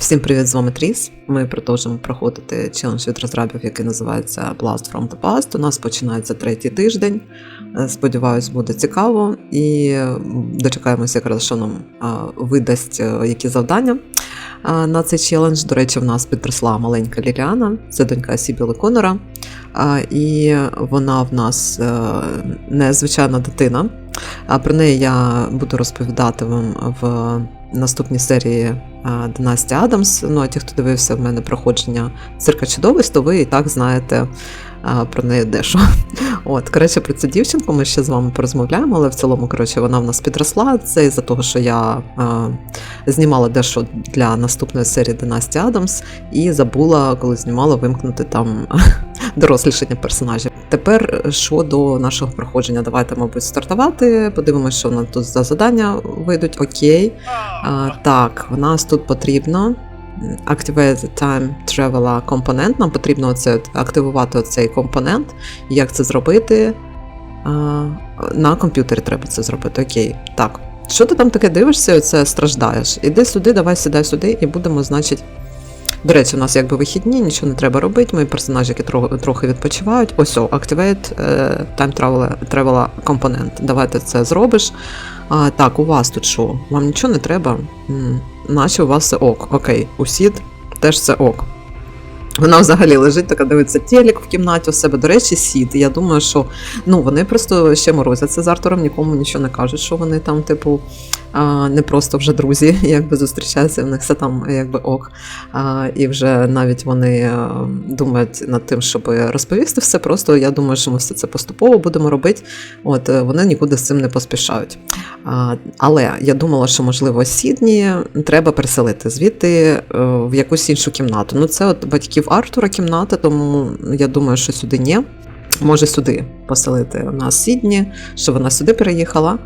Всім привіт, з вами Тріс. Ми продовжуємо проходити челендж від розрабів, який називається Blast from the Past. У нас починається третій тиждень. Е, Сподіваюсь, буде цікаво. І дочекаємося, якраз що нам видасть е, які завдання на цей челендж. До речі, в нас підросла маленька Ліліана, це донька Сібіли Конора. І вона в нас е, незвичайна дитина. Про неї я буду розповідати вам в наступній серії Династія Адамс. Ну а ті, хто дивився в мене проходження цирка чудовиськ, то ви і так знаєте про неї дещо. От, коротше, про цю дівчинку ми ще з вами порозмовляємо, але в цілому, коротше, вона в нас підросла. Це із-за того, що я а, знімала дещо для наступної серії Династія Адамс і забула, коли знімала, вимкнути там дорослішання персонажів. Тепер щодо нашого проходження, давайте, мабуть, стартувати. Подивимося, що в нас тут за завдання вийдуть. Окей. А, так, в нас тут потрібно Activate the Time Traveler компонент. Нам потрібно оце, активувати цей компонент. Як це зробити? А, на комп'ютері треба це зробити. Окей. Так. Що ти там таке дивишся, оце страждаєш? Іди сюди, давай сідай сюди, і будемо, значить. До речі, у нас якби вихідні, нічого не треба робити. Мої персонажі, які трохи, відпочивають. Ось, о, Activate е, Time Traveler, Traveler Component. Давайте це зробиш. А, так, у вас тут що? Вам нічого не треба? Наче у вас все ок. Окей, у Сід теж все ок. Вона взагалі лежить, така дивиться телек в кімнаті у себе. До речі, сід. Я думаю, що ну вони просто ще морозяться з Артуром, нікому нічого не кажуть, що вони там, типу, а, не просто вже друзі, якби зустрічаються, в них все там якби ок. А, і вже навіть вони думають над тим, щоб розповісти все. Просто я думаю, що ми все це поступово будемо робити. От е, вони нікуди з цим не поспішають. А, але я думала, що можливо Сідні треба переселити звідти е, в якусь іншу кімнату. Ну, це от батьків Артура кімната, тому я думаю, що сюди ні. Може сюди поселити у нас Сідні, що вона сюди переїхала.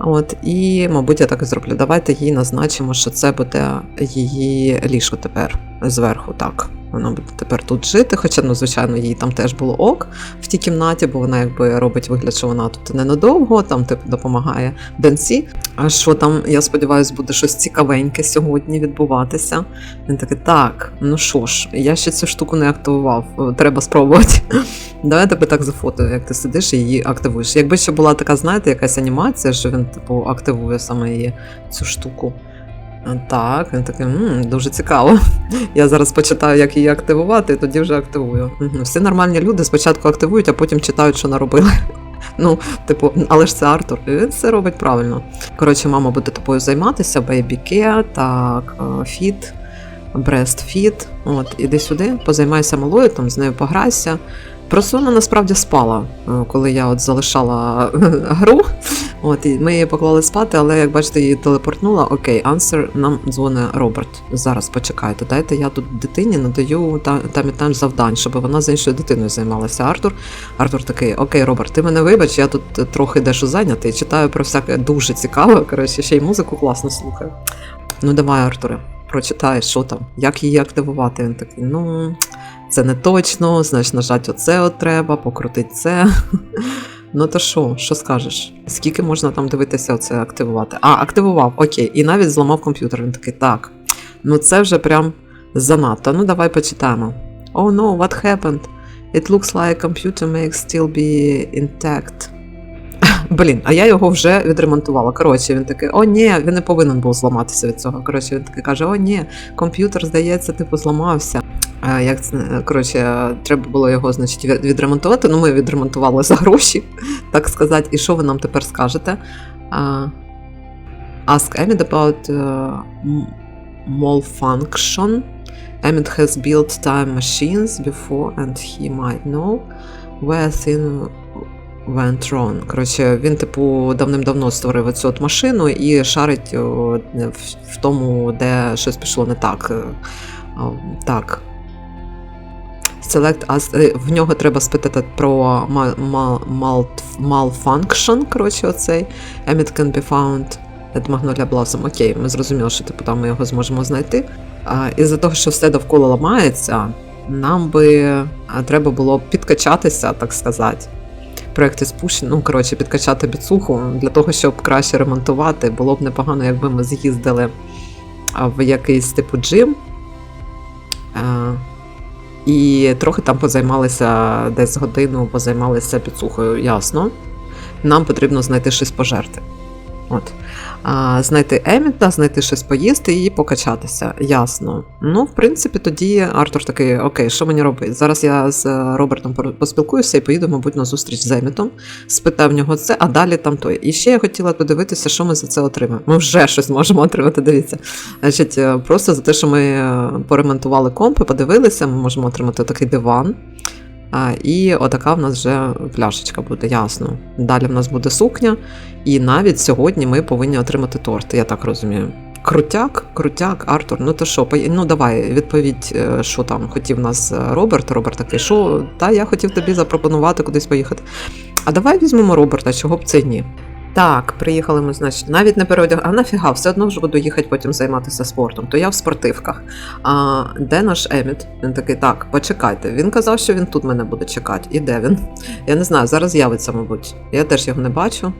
От, і, мабуть, я так і зроблю. Давайте їй назначимо, що це буде її ліжко тепер зверху. Так. Вона буде тепер тут жити, хоча, ну, звичайно, їй там теж було ок в тій кімнаті, бо вона якби робить вигляд, що вона тут ненадовго, там типу допомагає Денсі. А що там, я сподіваюся, буде щось цікавеньке сьогодні відбуватися. Він такий, так, ну що ж, я ще цю штуку не активував, е, треба спробувати. Давай я тебе так зафотою, як ти сидиш і її активуєш. Якби ще була така, знаєте, якась анімація, що він, типу, активує саме її цю штуку. Так, він такий, «М, дуже цікаво. Я зараз почитаю, як її активувати, і тоді вже активую. Мгм. Всі нормальні люди спочатку активують, а потім читають, що наробили. Ну, типу, але ж це Артур, і він все робить правильно. Коротше, мама буде тобою займатися, care, так, е, фіт, breastfeed. От, іди сюди, позаймайся малою, там з нею пограйся. Просто вона насправді спала, е, коли я от залишала гру. От, і ми її поклали спати, але як бачите, її телепортнула. Окей, ансер нам дзвонить Роберт. Зараз почекайте. Дайте я тут дитині надаю та- там і там завдань, щоб вона з іншою дитиною займалася. Артур. Артур такий: Окей, Роберт, ти мене вибач, я тут е, трохи дещо зайнятий. Читаю про всяке дуже цікаве. Коротше, ще й музику класно слухаю. Ну давай, Артуре, прочитай, що там, як її активувати. Він такий, ну. Це не точно, значить нажати оце от треба, покрутити це. Ну то що, що скажеш? Скільки можна там дивитися оце активувати? А, активував, окей. І навіть зламав комп'ютер. Він такий, так. Ну це вже прям занадто. Ну давай почитаємо. Oh no, what happened? It looks like computer may still be intact. Блін, а я його вже відремонтувала. Коротше, він такий, о, ні, він не повинен був зламатися від цього. Коротше, він такий каже: О, ні, комп'ютер, здається, типу, зламався. Як це, коротше, треба було його, значить, відремонтувати. Ну, ми відремонтували за гроші, так сказати. І що ви нам тепер скажете? Ask Emmett about uh, malfunction. Emmett has built time machines before and he might know where thing went wrong. Коротше, він, типу, давним-давно створив цю от машину і шарить в, в тому, де щось пішло не так. Е, Так. Select as, е, в нього треба спитати про ma- ma- malfunction, коротше, оцей. Emmet can be found at Magnolia Blossom. Окей, ми зрозуміли, що типу, там ми його зможемо знайти. А, із-за того, що все довкола ламається, нам би треба було підкачатися, так сказати. Проекти спущені, ну коротше, підкачати біцуху для того, щоб краще ремонтувати. Було б непогано, якби ми з'їздили в якийсь типу джим Е, і трохи там позаймалися десь годину, позаймалися підсухою, ясно. Нам потрібно знайти щось пожерти. От. А, знайти Еміта, знайти щось поїсти і покачатися. Ясно. Ну, в принципі, тоді Артур такий: Окей, що мені робити? Зараз я з Робертом поспілкуюся і поїду, мабуть, на зустріч з Емітом. Спитав в нього це, а далі там той. І ще я хотіла подивитися, що ми за це отримаємо. Ми вже щось можемо отримати. Дивіться. Значить, е, просто за те, що ми е, поремонтували комп і подивилися, ми можемо отримати такий диван. І отака в нас вже пляшечка буде, ясно. Далі в нас буде сукня, і навіть сьогодні ми повинні отримати торт, я так розумію. Крутяк, крутяк, Артур, ну то що, ну давай, відповідь, е, що там хотів нас е, Роберт. Роберт такий, що та я хотів тобі запропонувати кудись поїхати. А давай візьмемо Роберта, чого б це ні. Так, приїхали ми, значить, навіть не переодяг. А нафіга, все одно вже буду їхати потім займатися спортом. То я в спортивках. А де наш Еміт? Він такий, так, почекайте. Він казав, що він тут мене буде чекати. І де він? Я не знаю, зараз з'явиться, мабуть. Я теж його не бачу.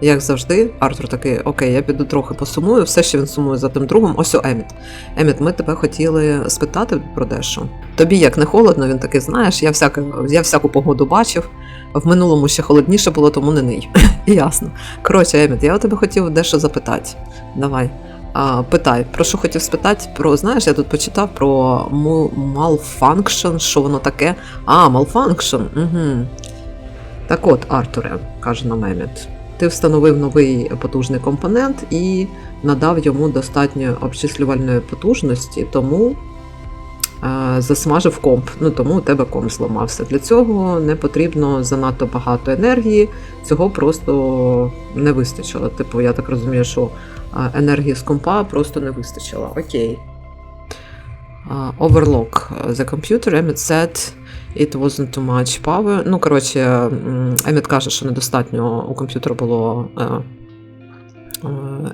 Як завжди, Артур такий, окей, я піду трохи посумую, все ще він сумує за тим другом. Ось о, Еміт. Еміт, ми тебе хотіли спитати про дещо. Тобі як не холодно, він такий, знаєш, я, всяке, я всяку погоду бачив. В минулому ще холодніше було, тому не ний. Ясно. Коротше, Еміт, я у тебе хотів дещо запитати. Давай. А, питай, про що хотів спитати? Про знаєш, я тут почитав про malfunction, що воно таке. А, malfunction. Угу. Так от, Артуре, каже нам Еміт, ти встановив новий потужний компонент і надав йому достатньо обчислювальної потужності, тому засмажив комп. Ну тому у тебе комп зламався. Для цього не потрібно занадто багато енергії, цього просто не вистачило. Типу, я так розумію, що е, енергії з компа просто не вистачило. Окей. Uh, overlock the computer, Emmet said it wasn't too much power. Ну, коротше, Еміт каже, що недостатньо у комп'ютера було е, е,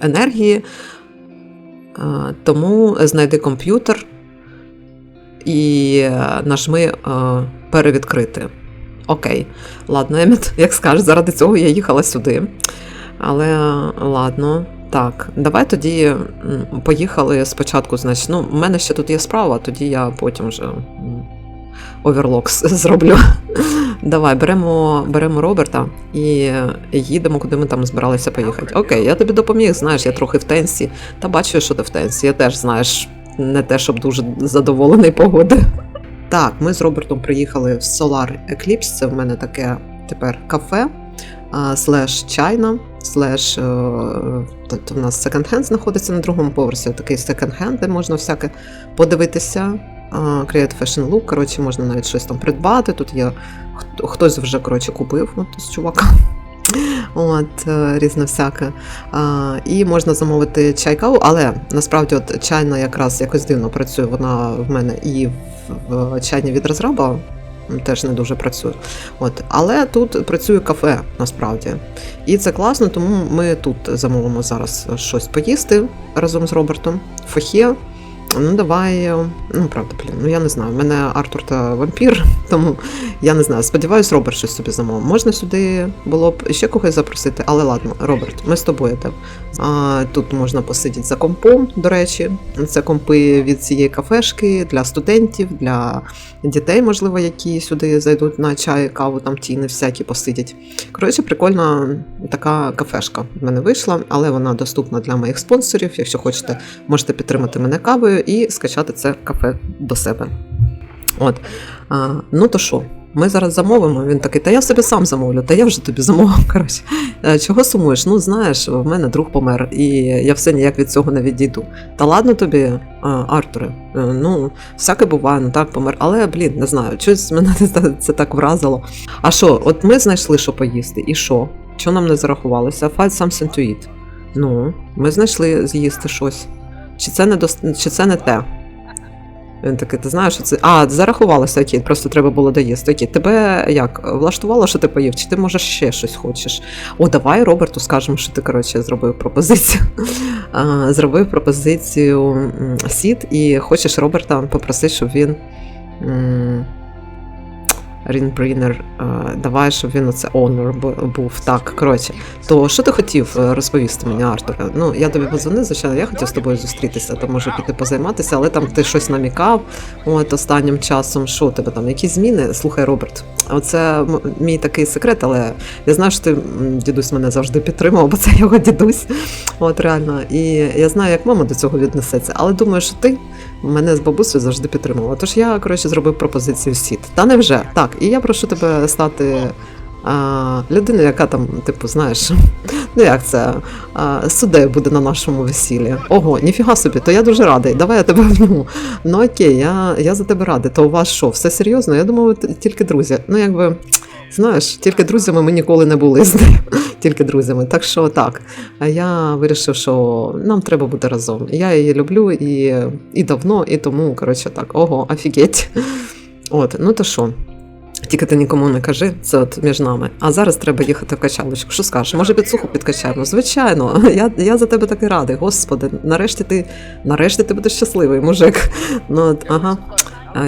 енергії, Е, тому знайди комп'ютер і е, нажми е, перевідкрити. Окей, ладно, як скажеш, заради цього я їхала сюди. Але ладно. Так, давай тоді поїхали спочатку. Значить, ну, в мене ще тут є справа, тоді я потім вже м, оверлок с- зроблю. Давай, беремо, беремо Роберта і їдемо, куди ми там збиралися поїхати. Окей, я тобі допоміг, знаєш, я трохи в тенсі. Та бачу, що ти в тенсі. Я теж, знаєш, не те, щоб дуже задоволений погоди. Так, ми з Робертом приїхали в Solar Eclipse. Це в мене таке тепер кафе, слеш чайна, слеш. е, Тобто нас секонд-хенд знаходиться на другому поверсі. Такий секонд-хенд, де можна всяке подивитися. Create Fashion Look, коротше, можна навіть щось там придбати. Тут є хтось вже коротше купив от з чувака. От, е, різне всяке. І можна замовити чай каву, але насправді от чайна якраз якось дивно працює. Вона в мене і в, в чайні від розраба теж не дуже працює. От, але тут працює кафе насправді. І це класно, тому ми тут замовимо зараз щось поїсти разом з Робертом. Фохє. Ну, давай. е, Ну, правда, блін, ну я не знаю. У мене Артур та вампір, тому я не знаю. Сподіваюсь, Роберт щось собі замовив. Можна сюди було б ще когось запросити, але ладно, Роберт, ми з тобою. А, тут можна посидіти за компом, до речі. Це компи від цієї кафешки для студентів, для дітей, можливо, які сюди зайдуть на чай, каву, там тіни всякі посидять. Коротше, прикольна така кафешка в мене вийшла, але вона доступна для моїх спонсорів. Якщо хочете, можете підтримати мене кавою і скачати це кафе до себе. От. А, ну то що? Ми зараз замовимо. Він такий, та я собі сам замовлю, та я вже тобі замовив. Коротше, Е, чого сумуєш? Ну знаєш, в мене друг помер, і я все ніяк від цього не відійду. Та ладно тобі, Артуре, е, ну всяке буває, ну так помер. Але блін, не знаю, щось мене це, так вразило. А що, от ми знайшли, що поїсти, і що? Що нам не зарахувалося? Find something to eat. Ну, ми знайшли з'їсти щось. Чи це не дос... чи це не те? Він такий, ти знаєш, що це. А, зарахувалося, окей, просто треба було доїсти. Окей, тебе як влаштувало, що ти поїв, чи ти може ще щось хочеш? О, давай Роберту скажемо, що ти коротше зробив пропозицію. Зробив пропозицію сіт і хочеш Роберта попросити, щоб він Рінбрінер, е, давай, щоб він оце бу- був. Так, коротше. То що ти хотів е, розповісти мені, Артуре? Ну, я тобі подзвонив, звичайно, я хотів з тобою зустрітися, то може піти позайматися, але там ти щось намікав от останнім часом. Що тебе там? Якісь зміни? Слухай, Роберт, оце мій такий секрет, але я знаю, що ти, дідусь, мене завжди підтримував, бо це його дідусь. От реально. І я знаю, як мама до цього віднесеться, але думаю, що ти мене з бабусею завжди підтримувала. Тож я, коротше, зробив пропозицію в сіт. Та невже? Так, і я прошу тебе стати. А, людиною, яка там, типу, знаєш, ну як це, а, суддею буде на нашому весіллі. Ого, ніфіга собі, то я дуже радий. Давай я тебе обніму. Ну окей, я, я за тебе радий. То у вас що, все серйозно? Я думав, т- тільки друзі. Ну, якби, знаєш, тільки друзями ми ніколи не були з нею. Тільки друзями. Так що так. А я вирішив, що нам треба бути разом. Я її люблю і, і давно, і тому, коротше, так, ого, офігеть. От, ну то що? Тільки ти нікому не кажи, це от між нами. А зараз треба їхати в качалочку. Що скажеш? Може підсуху підкачаємо? Звичайно, я, я за тебе таки радий. Господи, нарешті ти, нарешті ти будеш щасливий, мужик. Ну, от, ага.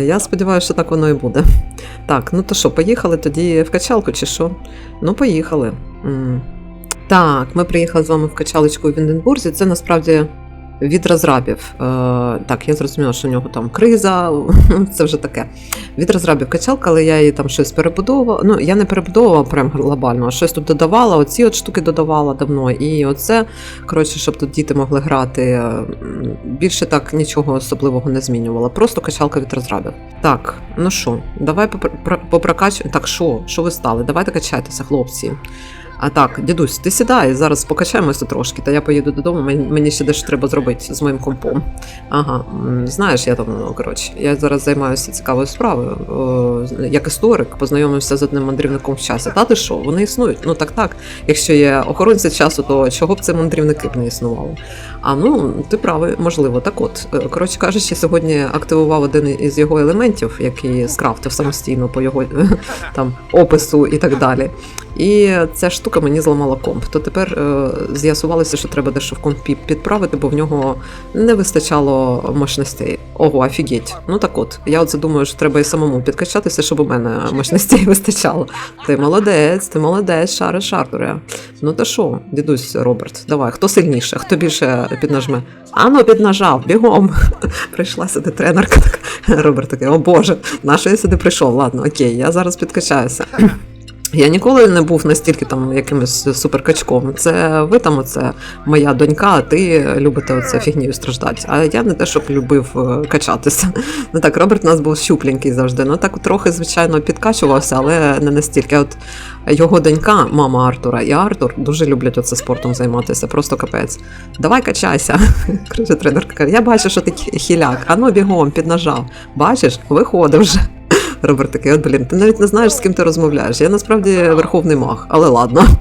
Я сподіваюся, що так воно і буде. Так, ну то що, поїхали тоді в качалку чи що? Ну, поїхали. Так, ми приїхали з вами в качалочку у Вінденбурзі. Це насправді від розрабів. Е, так, я зрозуміла, що у нього там криза, це вже таке. Від розрабів качалка, але я її там щось перебудовувала. Ну, я не перебудовувала прям глобально, а щось тут додавала, оці от штуки додавала давно. І оце, коротше, щоб тут діти могли грати. е, Більше так нічого особливого не змінювала. Просто качалка від розрабів. Так, ну що, давай попрокачуємо. Так, що? Що ви стали? Давайте качайтеся, хлопці. А так, дідусь, ти сідай, зараз покачаємося трошки, та я поїду додому, мені, ще дещо треба зробити з моїм компом. Ага, знаєш, я там, ну, коротше, я зараз займаюся цікавою справою. Як історик, познайомився з одним мандрівником в часі. Та ти що, вони існують? Ну так, так. Якщо є охоронці часу, то чого б це мандрівники б не існувало? А ну, ти правий, можливо. Так от, е, коротше кажучи, сьогодні активував один із його елементів, який скрафтив самостійно по його там опису і так далі. І ця штука мені зламала комп. То тепер е, з'ясувалося, що треба дещо в компі підправити, бо в нього не вистачало мощностей. Ого, офігеть. Ну так от, я оце думаю, що треба і самому підкачатися, щоб у мене мощностей вистачало. Ти молодець, ти молодець, шариш Артуре. Ну то що, дідусь Роберт, давай, хто сильніше, хто більше піднажме? А Ану, піднажав, бігом. Прийшла сюди тренерка. Так. Роберт такий, о Боже, на що я сюди прийшов? Ладно, окей, я зараз підкачаюся. Я ніколи не був настільки там якимось суперкачком. Це ви там, оце моя донька, а ти любите оце фігнію страждати. А я не те, щоб любив е, качатися. Ну так, Роберт у нас був щупленький завжди. Ну так трохи, звичайно, підкачувався, але не настільки. От його донька, мама Артура, і Артур дуже люблять оце спортом займатися. Просто капець. Давай качайся. Тренерка. каже, Я бачу, що ти хіляк. А ну бігом, піднажав. Бачиш, виходив вже. Роберт такий, от блін, ти навіть не знаєш, з ким ти розмовляєш. Я насправді верховний маг, але ладно.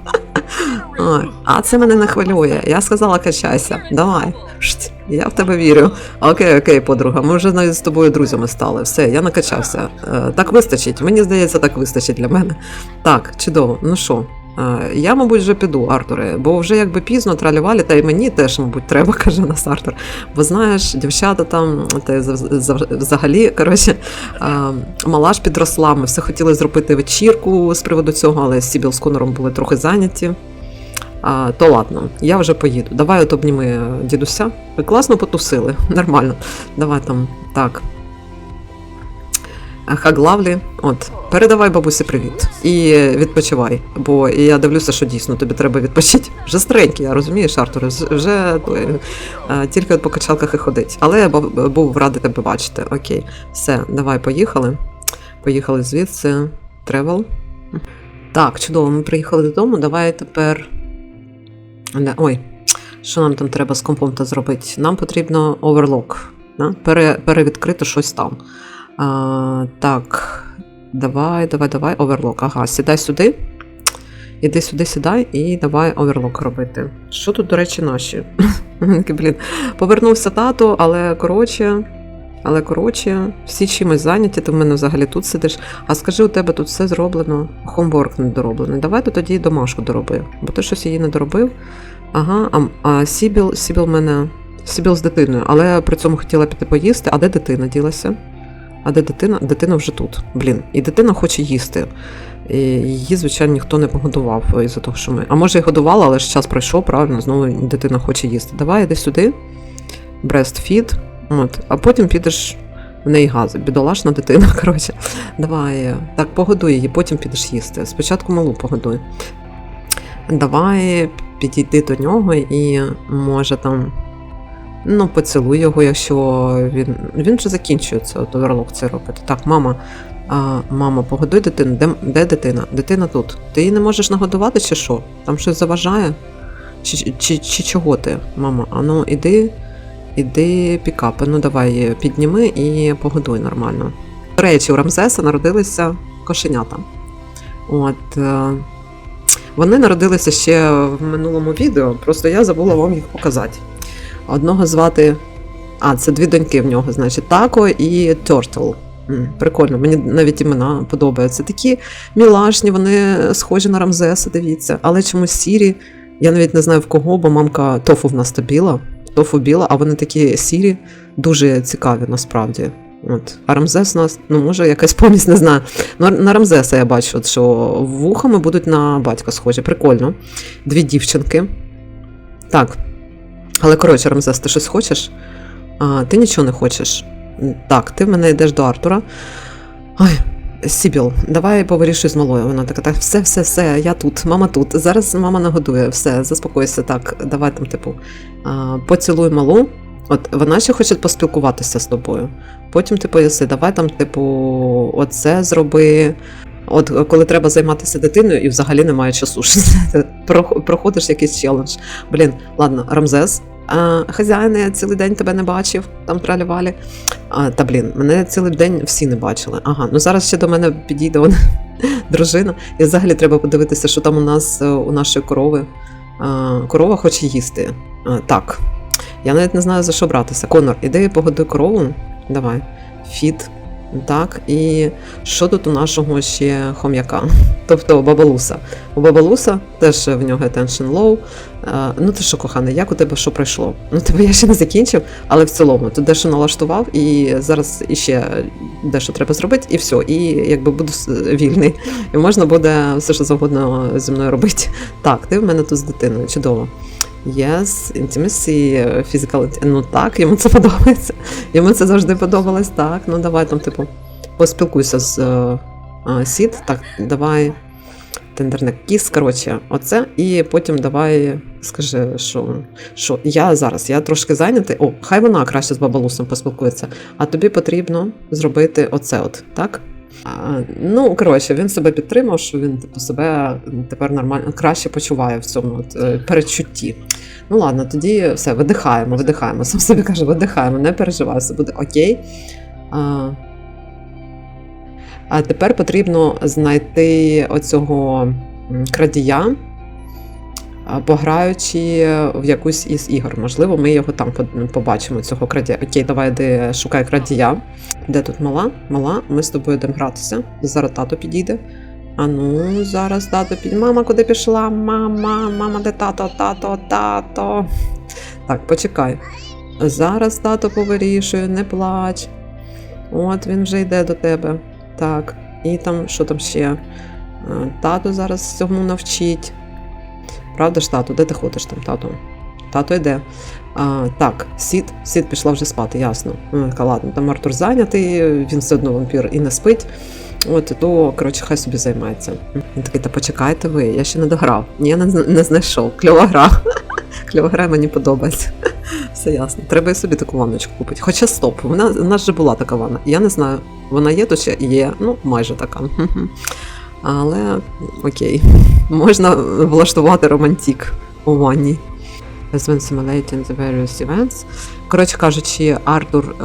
А це мене не хвилює. Я сказала, качайся. Давай. Шт, я в тебе вірю. Окей, окей, подруга. Ми вже навіть з тобою друзями стали. Все, я накачався. Е, Так вистачить. Мені здається, так вистачить для мене. Так, чудово. Ну що? Я, мабуть, вже піду, Артуре, бо вже якби пізно тралювалі, та й мені теж, мабуть, треба, каже нас Артур. Бо знаєш, дівчата там та взагалі, коротше, мала ж підросла. Ми все хотіли зробити вечірку з приводу цього, але з Сібіл з Конором були трохи зайняті. А, то ладно, я вже поїду. Давай от обніми е, дідуся. Ви класно потусили, нормально. Давай там так. А, Хаглавлі, от, передавай бабусі привіт і відпочивай. Бо я дивлюся, що дійсно тобі треба відпочити. Вже старенький, я розумієш, Артур, вже е, е, тільки от по качалках і ходить. Але я був радий тебе бачити. Окей, все, давай, поїхали. Поїхали звідси. Тревел. Так, чудово, ми приїхали додому. Давай тепер. Ой, що нам там треба з компом та зробити? Нам потрібно оверлок. Перевідкрити щось там. А, так, давай, давай, давай, оверлок. Ага, сідай сюди. Іди сюди, сідай і давай оверлок робити. Що тут, до речі, наші? Блін, повернувся тато, але коротше. Але коротше, всі чимось зайняті, ти в мене взагалі тут сидиш. А скажи, у тебе тут все зроблено, хомворк не дороблений. Давай ти тоді домашку дороби, бо ти щось її не доробив. Ага, а, а Сібіл, Сібіл мене. Сібіл з дитиною, але при цьому хотіла піти поїсти. А де дитина ділася? А де дитина? Дитина вже тут. Блін, і дитина хоче їсти. І її, звичайно, ніхто не погодував із-за того, що ми. А може і годувала, але ж час пройшов, правильно, знову дитина хоче їсти. Давай іди сюди, breastfeed, от, а потім підеш в неї гази. Бідолашна дитина, коротше. Давай, так, погодуй її, потім підеш їсти. Спочатку малу погодуй. Давай підійди до нього і може там. Ну, поцілуй його, якщо він. Він вже закінчує це, от оверлок це робити. Так, мама, а, мама, погодуй дитину. Де, де дитина? Дитина тут. Ти її не можеш нагодувати чи що? Там щось заважає? Чи, чи, чи, чи чого ти, мама? А ну іди, іди пікапи. Ну давай підніми і погодуй нормально. До речі, у Рамзеса народилися кошенята. От. Е, вони народилися ще в минулому відео, просто я забула вам їх показати. Одного звати. А, це дві доньки в нього, значить, Тако і. М, Прикольно, мені навіть імена подобаються. Такі мілашні, вони схожі на Рамзеса, дивіться. Але чомусь сірі. Я навіть не знаю в кого, бо мамка тофу в нас то біла, тофу біла, а вони такі сірі, дуже цікаві насправді. От. А Рамзес у нас, ну може, якась помість, не знаю. Ну, на Рамзеса я бачу, що вухами будуть на батька схожі. Прикольно. Дві дівчинки. Так. Але коротше, Рамзес, ти щось хочеш? А, ти нічого не хочеш. Так, ти в мене йдеш до Артура. Ой, Сібіл, давай повирішуй з малою. Вона така, так, все, все, все, я тут, мама тут. Зараз мама нагодує, все, заспокойся. Так, давай там, типу, а, поцілуй малу. От вона ще хоче поспілкуватися з тобою. Потім ти пояси, давай там, типу, оце зроби. От коли треба займатися дитиною і взагалі немає часу. Прох- Проходиш якийсь челендж. Блін, ладно, Рамзес. А, хазяїн, я цілий день тебе не бачив, там тралювалі. А, та блін, мене цілий день всі не бачили. Ага, ну зараз ще до мене підійде вона, дружина. І взагалі треба подивитися, що там у нас е, у нашої корови. Корова хоче їсти. Так. Я навіть не знаю за що братися. Конор, іди погодуй корову. Давай. Фіт. Так, і що тут у нашого ще хом'яка? Тобто у Бабалуса. У Бабалуса теж в нього attention low. Е, Ну ти що, коханий, як у тебе що пройшло? Ну тебе я ще не закінчив, але в цілому тут дещо налаштував, і зараз іще дещо треба зробити, і все. І якби буду вільний. І можна буде все, що завгодно зі мною робити. Так, ти в мене тут з дитиною, чудово. Yes, intimacy, physical intimacy. Ну так, йому це подобається. Йому це завжди подобалось. Так, ну давай там, типу, поспілкуйся з е, е, Сід. Так, давай. Тендерна кіс, коротше, оце. І потім давай скажи, що, що я зараз, я трошки зайнятий. О, хай вона краще з бабалусом поспілкується, а тобі потрібно зробити оце, от, так? Ну, коротше, він себе підтримав, що він типу, себе тепер нормально краще почуває в цьому от, перечутті. Ну ладно, тоді все, видихаємо, видихаємо. Сам собі каже, видихаємо, не переживай, все буде окей. А, а тепер потрібно знайти оцього крадія, пограючи в якусь із ігор. Можливо, ми його там побачимо, цього крадія. Окей, давай йди шукай крадія. Де тут мала? Мала, ми з тобою йдемо гратися. Зараз тато підійде. А ну, зараз тато підійде. Мама, куди пішла? Мама, мама, де тато, тато, тато. Так, почекай. Зараз тато повирішує, не плач. От він вже йде до тебе. Так. І там, що там ще? Е, Тато зараз цьому навчить. Правда ж, тато, де ти ходиш там, тато? Тато йде. А, так, сід, сід пішла вже спати, ясно. Ну, ладно, там Артур зайнятий, він все одно вампір і не спить. От, то, коротше, хай собі займається. Він такий, та почекайте ви, я ще не дограв. Ні, я не, не знайшов. Кльова гра. Кльова гра мені подобається. Все ясно. Треба і собі таку ванночку купити. Хоча стоп, вона, у нас же була така ванна. Я не знаю, вона є то ще є, ну, майже така. Але окей. Можна влаштувати романтик у ванні. As when simulating the various events. Коротше кажучи, Артур, е,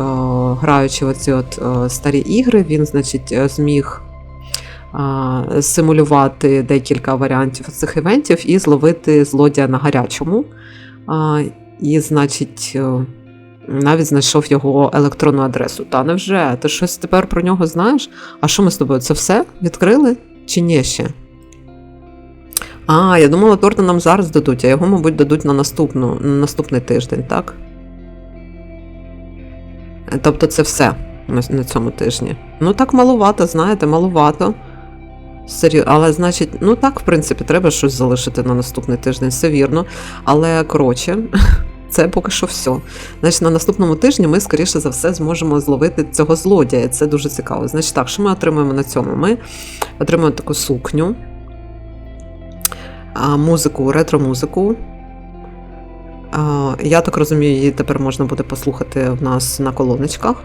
граючи в оці от е, старі ігри, він, значить, е, зміг симулювати декілька варіантів цих івентів і зловити злодія на гарячому. І, значить, навіть знайшов його електронну адресу. Та невже? Ти щось тепер про нього знаєш? А що ми з тобою? Це все відкрили? Чи ні ще? А, я думала, торта нам зараз дадуть, а його, мабуть, дадуть на, наступну, на наступний тиждень, так? Тобто це все. на, цьому тижні. Ну так малувато, знаєте, малувато. Серйо... Але значить, ну так, в принципі, треба щось залишити на наступний тиждень, все вірно. Але коротше, це поки що все. Значить, на наступному тижні ми, скоріше за все, зможемо зловити цього злодія. Це дуже цікаво. Значить, так, що ми отримуємо на цьому? Ми отримуємо таку сукню, музику, ретро-музику. Я так розумію, її тепер можна буде послухати в нас на колоночках.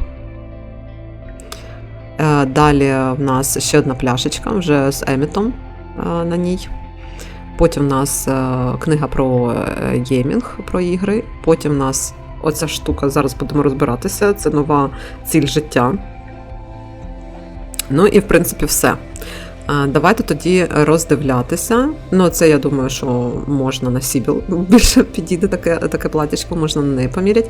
Е, Далі в нас ще одна пляшечка вже з Емітом е, на ній. Потім в нас е, книга про е, геймінг, про ігри. Потім в нас оця штука, зараз будемо розбиратися. Це нова ціль життя. Ну і в принципі все. Давайте тоді роздивлятися. Ну, це я думаю, що можна на Сібіл більше підійде таке, таке платічко, можна на неї поміряти.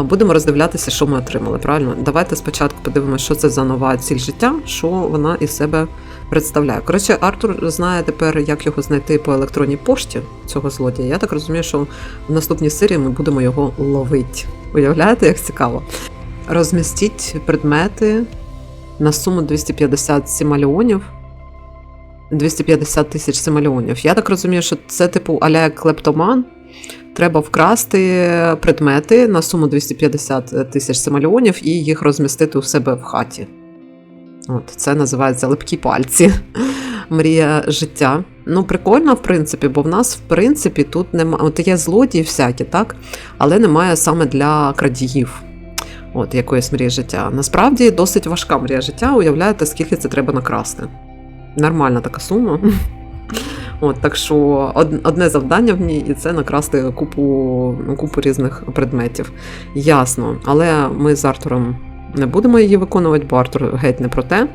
Будемо роздивлятися, що ми отримали. Правильно? Давайте спочатку подивимося, що це за нова ціль життя, що вона із себе представляє. Коротше, Артур знає тепер, як його знайти по електронній пошті цього злодія. Я так розумію, що в наступній серії ми будемо його ловити. Уявляєте, як цікаво? Розмістіть предмети на суму 250 сімальонів. 250 тисяч симальонів. Я так розумію, що це типу аля клептоман. Треба вкрасти предмети на суму 250 тисяч симальонів і їх розмістити у себе в хаті. От, це називається липкі пальці. Мрія життя. Ну, прикольно, в принципі, бо в нас, в принципі, тут немає. От є злодії всякі, так? Але немає саме для крадіїв. От якоїсь мрії життя. Насправді досить важка мрія життя. Уявляєте, скільки це треба накрасти. Нормальна така сума. От, так що одне завдання в ній і це накрасти купу, ну, купу різних предметів. Ясно. Але ми з Артуром не будемо її виконувати, бо Артур геть не про те.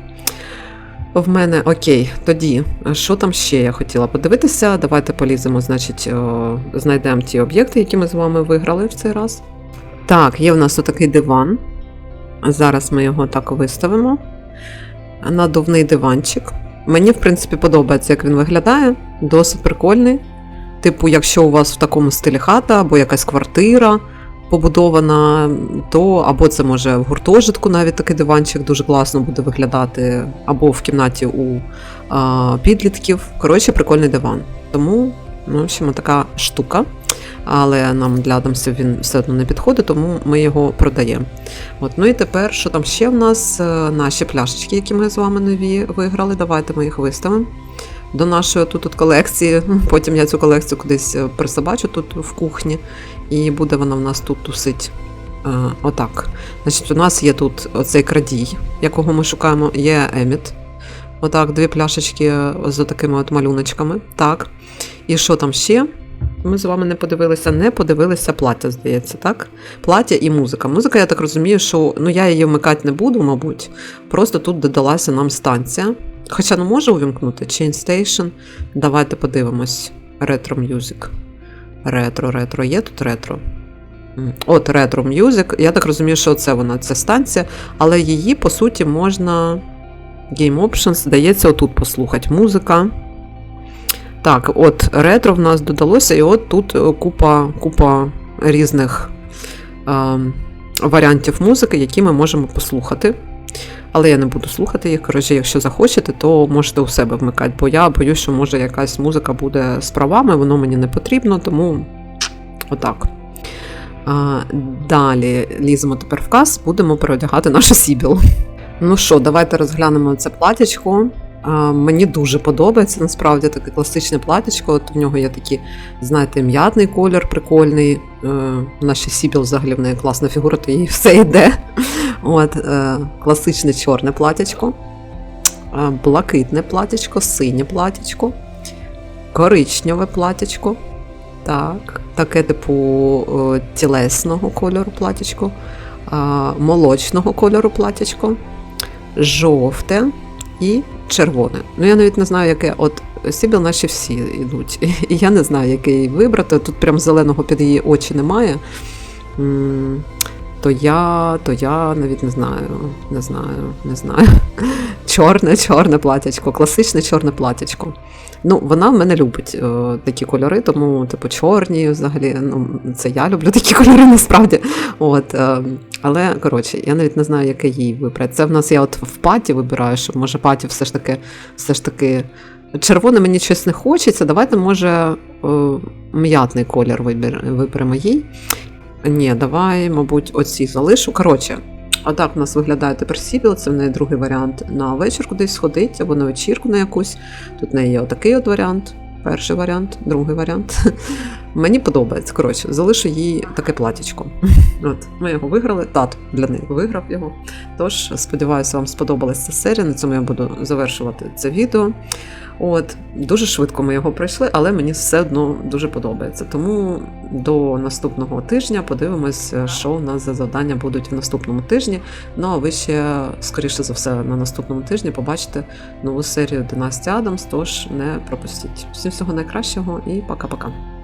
В мене окей, тоді що там ще я хотіла подивитися? Давайте поліземо, значить, знайдемо ті об'єкти, які ми з вами виграли в цей раз. Так, є в нас отакий диван. Зараз ми його так виставимо. Надувний диванчик. Мені, в принципі, подобається, як він виглядає. Досить прикольний. Типу, якщо у вас в такому стилі хата або якась квартира побудована, то або це може в гуртожитку навіть такий диванчик дуже класно буде виглядати, або в кімнаті у а, підлітків. Коротше, прикольний диван. Тому, ну, в общем, така штука. Але нам для Адамсів він все одно не підходить, тому ми його продаємо. От, ну і тепер, що там ще в нас? Е, Наші пляшечки, які ми з вами нові виграли. Давайте ми їх виставимо до нашої тут, колекції. Потім я цю колекцію кудись е, присобачу тут в кухні, і буде вона в нас тут тусить. Е, отак. Значить, у нас є тут оцей крадій, якого ми шукаємо, є Еміт. Отак, дві пляшечки з такими от малюночками. Так. І що там ще? Ми з вами не подивилися, не подивилися плаття, здається, так? Плаття і музика. Музика, я так розумію, що ну я її вмикати не буду, мабуть. Просто тут додалася нам станція. Хоча не можу увімкнути Chain Station. Давайте подивимось. Ретро Music. Ретро, ретро. Є тут ретро? От ретро Music. Я так розумію, що це вона, це станція, але її, по суті, можна. Game Options, здається, отут послухати. Музика. Так, от ретро в нас додалося, і от тут е, купа, купа різних е, варіантів музики, які ми можемо послухати. Але я не буду слухати їх. Коротше, якщо захочете, то можете у себе вмикати, бо я боюсь, що може якась музика буде з правами, воно мені не потрібно, тому отак. А, далі ліземо тепер в кас, будемо переодягати нашу сібіл. Ну що, давайте розглянемо це платячко. Мені дуже подобається насправді таке класичне платячко. От в нього є такий, знаєте, м'ятний колір прикольний. Е, наші сібіл взагалі в неї класна фігура, то їй все йде. От, е, класичне чорне платячко, е, блакитне платячко, синє платячко, коричневе платячко. Так, таке типу тілесного кольору платячко, молочного кольору платячко, жовте і червоне. Ну, я навіть не знаю, яке. От Сібіл наші всі йдуть. І я не знаю, який вибрати. Тут прям зеленого під її очі немає. То я, то я навіть не знаю, не знаю, не знаю. Чорне, чорне платячко, класичне чорне платячко. Ну, вона в мене любить е, такі кольори, тому, типу, чорні взагалі. Ну, це я люблю такі кольори насправді. От, е, Але коротше, я навіть не знаю, яке їй вибрати. Це в нас я от в паті вибираю, що може паті все ж таки, все ж таки. Червоне мені щось не хочеться. Давайте, може, е, м'ятний колір виберемо їй. Ні, давай, мабуть, оці залишу. Коротше, отак у нас виглядає тепер Сібіл, це в неї другий варіант на вечір кудись сходить, або на вечірку на якусь. Тут в неї є отакий от варіант. Перший варіант, другий варіант. Мені подобається. Коротше, залишу їй таке платічко. От, ми його виграли. Тато для неї виграв його. Тож, сподіваюся, вам сподобалася ця серія. На цьому я буду завершувати це відео. От, дуже швидко ми його пройшли, але мені все одно дуже подобається. Тому до наступного тижня подивимось, що у нас за завдання будуть в наступному тижні. Ну а ви ще, скоріше за все, на наступному тижні побачите нову серію Династія Адамс, тож не пропустіть. Всім всього найкращого і пока-пока.